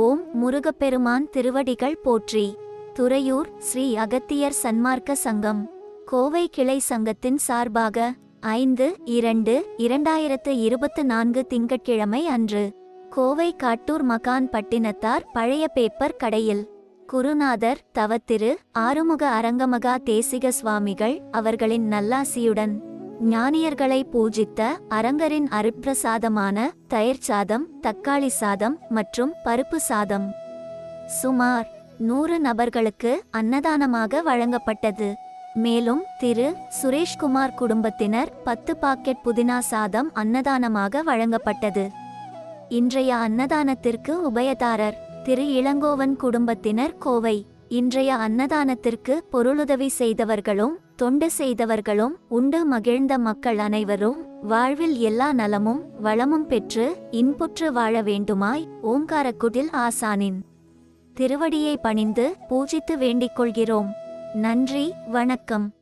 ஓம் முருகப்பெருமான் திருவடிகள் போற்றி. துறையூர் ஸ்ரீ அகத்தியர் சன்மார்க்க சங்கம். கோவை கிளை சங்கத்தின் சார்பாக ஐந்து இரண்டு இரண்டாயிரத்து இருபத்து நான்கு திங்கட்கிழமை அன்று கோவை காட்டூர் மகான் பட்டினத்தார் பழைய பேப்பர் கடையில் குருநாதர் தவத்திரு ஆறுமுக அரங்கமகா தேசிக சுவாமிகள் அவர்களின் நல்லாசியுடன் ஞானியர்களை பூஜித்த அரங்கரின் அருட்பிரசாதமான தயிர் சாதம் தக்காளி சாதம் மற்றும் பருப்பு சாதம். சுமார் நூறு நபர்களுக்கு அன்னதானமாக வழங்கப்பட்டது. மேலும் திரு. சுரேஷ்குமார் குடும்பத்தினர் பத்து பாக்கெட் புதினா சாதம் அன்னதானமாக வழங்கப்பட்டது. இன்றைய அன்னதானத்திற்கு உபயதாரர் திரு. இளங்கோவன் குடும்பத்தினர் கோவை. இன்றைய அன்னதானத்திற்கு பொருளுதவி செய்தவர்களும் தொண்டு செய்தவர்களும் உண்டு மகிழ்ந்த மக்கள் அனைவரும் வாழ்வில் எல்லா நலமும் வளமும் பெற்று இன்புற்று வாழ வேண்டுமாய் ஓங்காரக்குடில் ஆசானின் திருவடியை பணிந்து பூஜித்து வேண்டிக் கொள்கிறோம். நன்றி வணக்கம்.